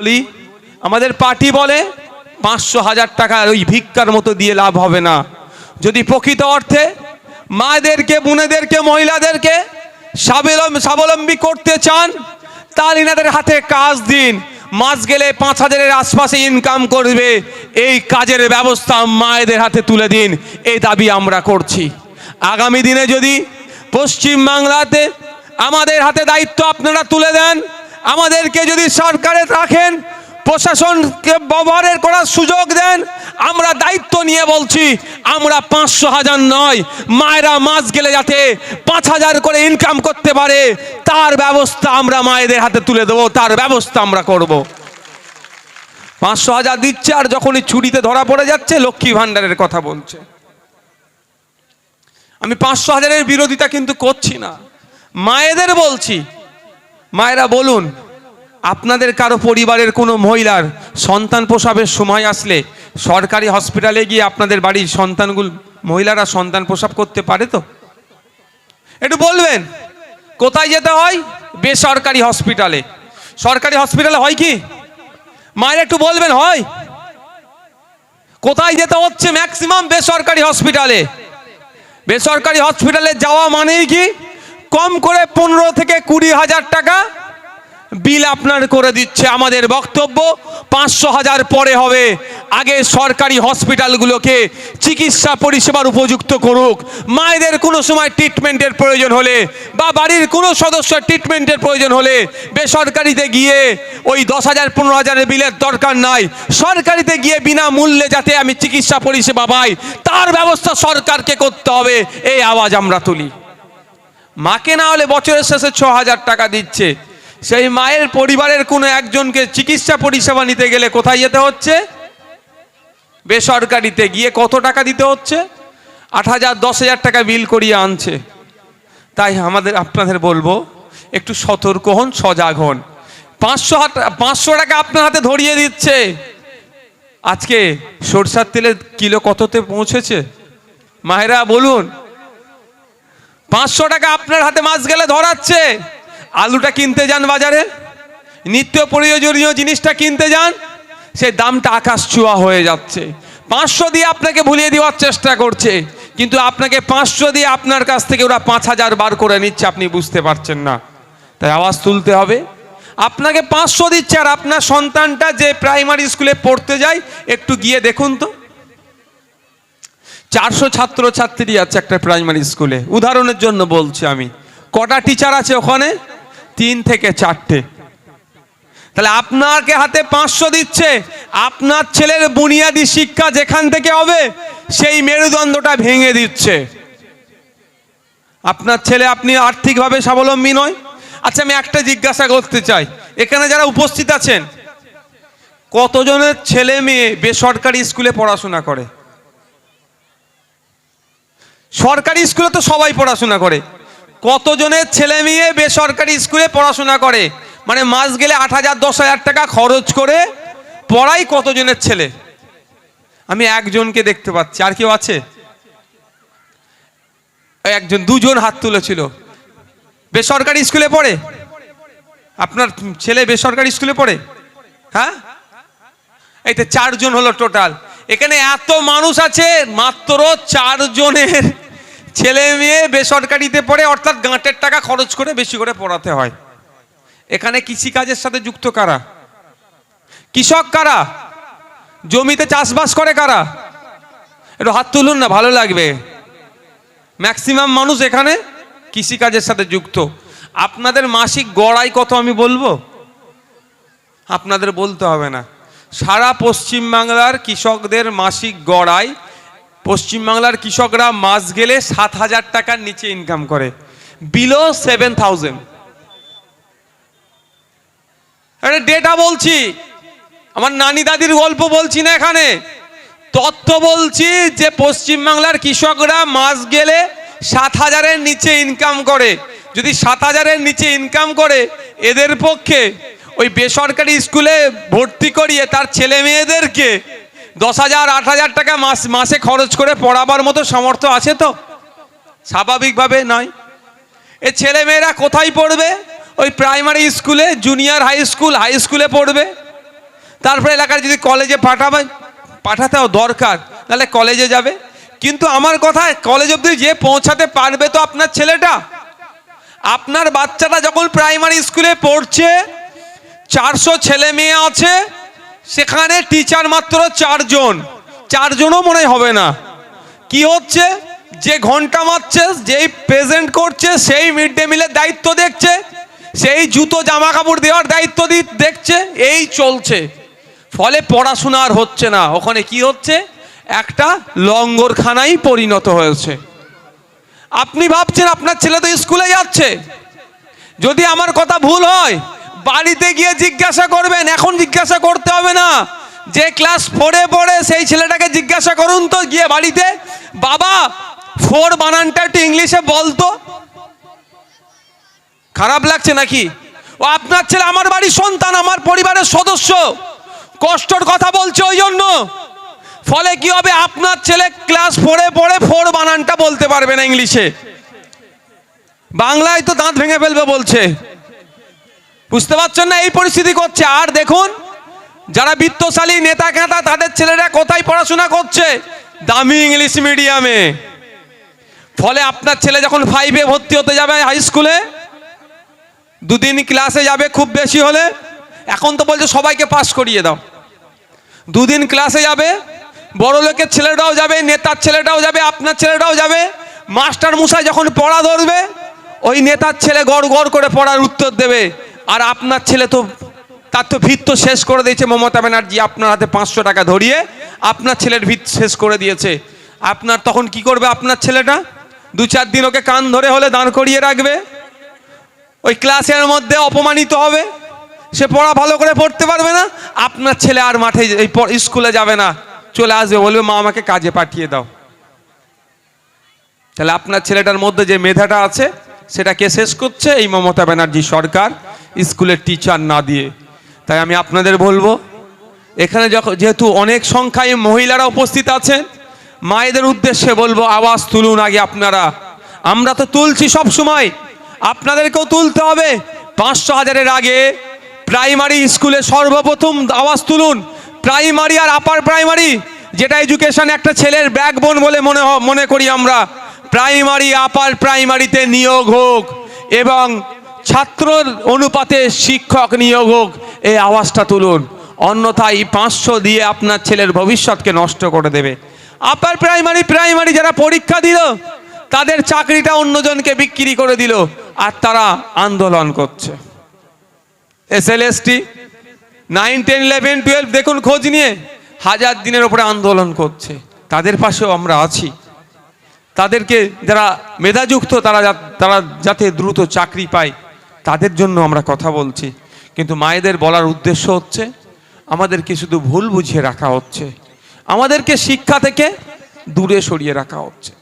বলি, আমাদের পার্টি বলে, পাঁচশো হাজার টাকা ওই ভিক্ষার মতো দিয়ে লাভ হবে না। যদি প্রকৃত অর্থে মায়েদেরকে, বোনেদেরকে, মহিলাদেরকে স্বাবলম্বী করতে চান, তাহলে এনাদের হাতে কাজ দিন। মাস গেলে পাঁচ হাজারের আশপাশে ইনকাম করবে। এই কাজের ব্যবস্থা মায়েদের হাতে তুলে দিন। এই দাবি আমরা করছি। আগামী দিনে যদি পশ্চিম বাংলাতে আমাদের হাতে দায়িত্ব আপনারা তুলে দেন আমাদেরকে যদি সরকারে রাখেন, প্রশাসনকে ব্যবহারের করার সুযোগ দেন, আমরা দায়িত্ব নিয়ে বলছি, আমরা পাঁচশো হাজার নয়, মায়েরা মাস গেলে যাতে পাঁচ হাজার করে ইনকাম করতে পারে, তার ব্যবস্থা আমরা মায়েদের হাতে তুলে দেবো, তার ব্যবস্থা আমরা করব। পাঁচশো হাজার দিচ্ছে আর যখনই চুরিতে ধরা পড়ে যাচ্ছে, লক্ষ্মী ভাণ্ডারের কথা বলছে। আমি পাঁচশো হাজারের বিরোধিতা কিন্তু করছি না। মায়েদের বলছি মায়েরা বলুন, আপনাদের কারও পরিবারের কোনো মহিলার সন্তান প্রসবের সময় আসলে সরকারি হসপিটালে গিয়ে আপনাদের বাড়ির সন্তানগুলো, মহিলারা সন্তান প্রসব করতে পারে তো? একটু বলবেন, কোথায় যেতে হয়? বেসরকারি হসপিটালে। সরকারি হসপিটালে হয় কি? মায়ের একটু বলবেন, হয়? কোথায় যেতে হচ্ছে ম্যাক্সিমাম বেসরকারি হসপিটালে? বেসরকারি হসপিটালে যাওয়া মানেই কি? কম করে পনেরো থেকে কুড়ি হাজার টাকা বিল আপনার করে দিচ্ছে আমাদের বক্তব্য। পাঁচশো হাজার পরে হবে। আগে সরকারি হসপিটালগুলোকে চিকিৎসা পরিষেবার উপযুক্ত করুক। মায়েদের কোনো সময় ট্রিটমেন্টের প্রয়োজন হলে বা বাড়ির কোনো সদস্য ট্রিটমেন্টের প্রয়োজন হলে বেসরকারিতে গিয়ে ওই দশ হাজার, পনেরো হাজারের বিলের দরকার নাই। সরকারিতে গিয়ে বিনামূল্যে যাতে আমি চিকিৎসা পরিষেবা পাই, তার ব্যবস্থা সরকারকে করতে হবে। এই আওয়াজ আমরা তুলি। মাকে না হলে বছরের শেষে ছ হাজার টাকা দিচ্ছে। সেই মায়ের পরিবারের কোনো একজনকে চিকিৎসা পরিষেবা নিতে গেলে কোথায় যেতে হচ্ছে? বেসরকারিতে গিয়ে কত টাকা দিতে হচ্ছে? আট হাজার, দশ হাজার টাকা বিল করিয়ে আনছে। তাই আমাদের, আপনাদের বলব, একটু সতর্ক হন, সজাগ হন। পাঁচশো পাঁচশো টাকা আপনার হাতে ধরিয়ে দিচ্ছে। আজকে সরষার তেলের কিলো কততে পৌঁছেছে? মায়েরা, বলুন। পাঁচশো টাকা আপনার হাতে মাছ গেলে ধরাচ্ছে। আলুটা কিনতে যান বাজারে। নিত্য প্রয়োজনীয় জিনিসটা কিনতে যান। সে দামটা আকাশ ছোঁয়া হয়ে যাচ্ছে। পাঁচশো দিয়ে আপনাকে ভুলিয়ে দেওয়ার চেষ্টা করছে। কিন্তু আপনাকে পাঁচশো দিয়ে আপনার কাছ থেকে ওরা পাঁচ হাজার বার করে নিচ্ছে, আপনি বুঝতে পারছেন না। তাই আওয়াজ তুলতে হবে। আপনাকে পাঁচশো দিচ্ছে আর আপনার সন্তানটা যে প্রাইমারি স্কুলে পড়তে যায়, একটু গিয়ে দেখুন তো। চারশো ছাত্র ছাত্রী আছে একটা প্রাইমারি স্কুলে উদাহরণের জন্য বলছি আমি। কটা টিচার আছে ওখানে? তিন থেকে চারটে। তাহলে আপনাকে হাতে পাঁচশো দিচ্ছে। আপনার ছেলের বুনিয়াদী শিক্ষা যেখান থেকে হবে, সেই মেরুদণ্ডটা ভেঙে দিচ্ছে। আপনার ছেলে আপনি আর্থিকভাবে স্বাবলম্বী নয়। আচ্ছা আমি একটা জিজ্ঞাসা করতে চাই। এখানে যারা উপস্থিত আছেন, কতজনের ছেলে মেয়ে বেসরকারি স্কুলে পড়াশোনা করে? সরকারি স্কুলে তো সবাই পড়াশোনা করে। কতজনের ছেলে মেয়ে বেসরকারি স্কুলে পড়াশোনা করে? মানে মাস গেলে আট হাজার, দশ হাজার টাকা খরচ করে পড়াই কতজনের ছেলে? আমি একজনকে দেখতে পাচ্ছি। আর কেউ আছে? একজন, দুজন হাত তুলেছিল। বেসরকারি স্কুলে পড়ে? আপনার ছেলে বেসরকারি স্কুলে পড়ে? হ্যাঁ? এই তো চারজন হলো টোটাল। এখানে এত মানুষ আছে, মাত্র চারজনের ছেলে মেয়ে বেসরকারিতে পড়ে, অর্থাৎ গাঁটের টাকা খরচ করে বেশি করে পড়াতে হয়। এখানে কৃষিকাজের সাথে যুক্ত কারা? কৃষক কারা? জমিতে চাষবাস করে কারা? একটু হাত তুলুন না, ভালো লাগবে। ম্যাক্সিমাম মানুষ এখানে কৃষিকাজের সাথে যুক্ত। আপনাদের মাসিক গড়াই কত আমি বলব? আপনাদের বলতে হবে না। সারা পশ্চিমবাংলার কৃষকদের মাসিক গড়াই পশ্চিমবাংলার কৃষকরা মাস গেলে সাত হাজার টাকার নিচে ইনকাম করে। বিলো সেভেন থাউজেন্ড আরে ডেটা বলছি। আমার নানি দাদির গল্প বলছি না এখানে। তথ্য বলছি যে পশ্চিমবাংলার কৃষকরা মাস গেলে সাত হাজারের নিচে ইনকাম করে। যদি সাত হাজারের নিচে ইনকাম করে, এদের পক্ষে ওই বেসরকারি স্কুলে ভর্তি করিয়ে তার ছেলে মেয়েদেরকে দশ হাজার, আট হাজার টাকা মাস, মাসে খরচ করে পড়াবার মতো সামর্থ্য আছে তো? স্বাভাবিকভাবে নয়। এ ছেলে মেয়েরা কোথায় পড়বে? ওই প্রাইমারি স্কুলে, জুনিয়র হাই স্কুল, হাই স্কুলে পড়বে। তারপরে এলাকার যদি কলেজে পাঠাবে, পাঠাতেও দরকার, তাহলে কলেজে যাবে। কিন্তু আমার কথা, কলেজ অবধি যে পৌঁছাতে পারবে তো আপনার ছেলেটা? আপনার বাচ্চাটা যখন প্রাইমারি স্কুলে পড়ছে, চারশো ছেলে মেয়ে আছে সেখানে টিচার মাত্র চারজন। চারজনও মনে হবে না। কি হচ্ছে? যে ঘণ্টা মারছে, যেই প্রেজেন্ট করছে, সেই মিড ডে মিলের দায়িত্ব দেখছে, সেই জুতো জামা কাপড় দেওয়ার দায়িত্ব দেখছে, এই চলছে। ফলে পড়াশোনা আর হচ্ছে না। ওখানে কি হচ্ছে? একটা লঙ্গরখানাই পরিণত হয়েছে। আপনি ভাবছেন আপনার ছেলে তো স্কুলে যাচ্ছে। যদি আমার কথা ভুল হয় বাড়িতে গিয়ে জিজ্ঞাসা করবেন, এখন জিজ্ঞাসা করতে হবে না। যে ক্লাস ফোরে পড়ে সেই ছেলেটাকে জিজ্ঞাসা করুন তো গিয়ে বাড়িতে। বাবা ফোর বানানটা একটু ইংলিশে বলতো খারাপ লাগছে নাকি? ও, আপনার ছেলে আমার বাড়ির সন্তান, আমার পরিবারের সদস্য। কষ্টর কথা বলছে ওই জন্য। ফলে কি হবে? আপনার ছেলে ক্লাস ফোরে পড়ে ফোর বানানটা বলতে পারবে না ইংলিশে বাংলায় তো দাঁত ভেঙে ফেলবে বলছে। বুঝতে পারছেন না? এই পরিস্থিতি করছে। আর দেখুন, যারা বিত্তশালী নেতা খেতা তাদের ছেলেরা কোথায় পড়াশোনা করছে? দামি ইংলিশ মিডিয়ামে। ফলে আপনার ছেলে যখন ফাইভে ভর্তি হতে যাবে হাই স্কুলে দুদিন ক্লাসে যাবে খুব বেশি হলে, এখন তো বলছে সবাইকে পাস করিয়ে দাও। দুদিন ক্লাসে যাবে, বড় লোকের ছেলেটাও যাবে, নেতার ছেলেটাও যাবে, আপনার ছেলেটাও যাবে। মাস্টার মশাই যখন পড়া ধরবে, ওই নেতার ছেলে গড় গড় করে পড়ার উত্তর দেবে। আর আপনার ছেলে তো, তার তো ভিত তো শেষ করে দিয়েছে মমতা ব্যানার্জি আপনার হাতে পাঁচশো টাকা ধরিয়ে। আপনার ছেলের ভিত শেষ করে দিয়েছে। আপনার তখন কি করবে আপনার ছেলেটা? দু চার দিন ওকে কান ধরে হলে দাঁড় করিয়ে রাখবে। ওই ক্লাসের মধ্যে অপমানিত হবে। সে পড়া ভালো করে পড়তে পারবে না। আপনার ছেলে আর মাঠে স্কুলে যাবে না। চলে আসবে, বলবে, মা, আমাকে কাজে পাঠিয়ে দাও। তাহলে আপনার ছেলেটার মধ্যে যে মেধাটা আছে, সেটা কে শেষ করছে? এই মমতা ব্যানার্জি সরকার। স্কুলের টিচার না দিয়ে। তাই আমি আপনাদের বলব, এখানে যখন যেহেতু অনেক সংখ্যায় মহিলারা উপস্থিত আছেন, মায়েদের উদ্দেশ্যে বলব, আওয়াজ তুলুন আগে আপনারা। আমরা তো তুলছি সব সময়, আপনাদেরকেও তুলতে হবে। পাঁচশো হাজারের আগে প্রাইমারি স্কুলে সর্বপ্রথম আওয়াজ তুলুন। প্রাইমারি আর আপার প্রাইমারি, যেটা এডুকেশন একটা ছেলের ব্যাকবোন বলে মনে মনে করি আমরা। প্রাইমারি, আপার প্রাইমারিতে নিয়োগ হোক, এবং ছাত্র অনুপাতে শিক্ষক নিয়োগ হোক, এই আওয়াজটা তুলুন। অন্যথায় পাঁচশো দিয়ে আপনার ছেলের ভবিষ্যৎকে নষ্ট করে দেবে। আপার প্রাইমারি প্রাইমারি যারা পরীক্ষা দিল, তাদের চাকরিটা অন্যজনকে বিক্রি করে দিল, আর তারা আন্দোলন করছে। S L S T nine ten eleven twelve দেখুন খোঁজ নিয়ে, হাজার দিনের ওপরে আন্দোলন করছে। তাদের পাশেও আমরা আছি। তাদেরকে যারা মেধাযুক্ত, তারা তারা যাতে দ্রুত চাকরি পায়। তাদের জন্য আমরা কথা বলছি। কিন্তু মায়েদের বলার উদ্দেশ্য হচ্ছে, আমাদেরকে শুধু ভুল বুঝিয়ে রাখা হচ্ছে। আমাদেরকে শিক্ষা থেকে দূরে সরিয়ে রাখা হচ্ছে।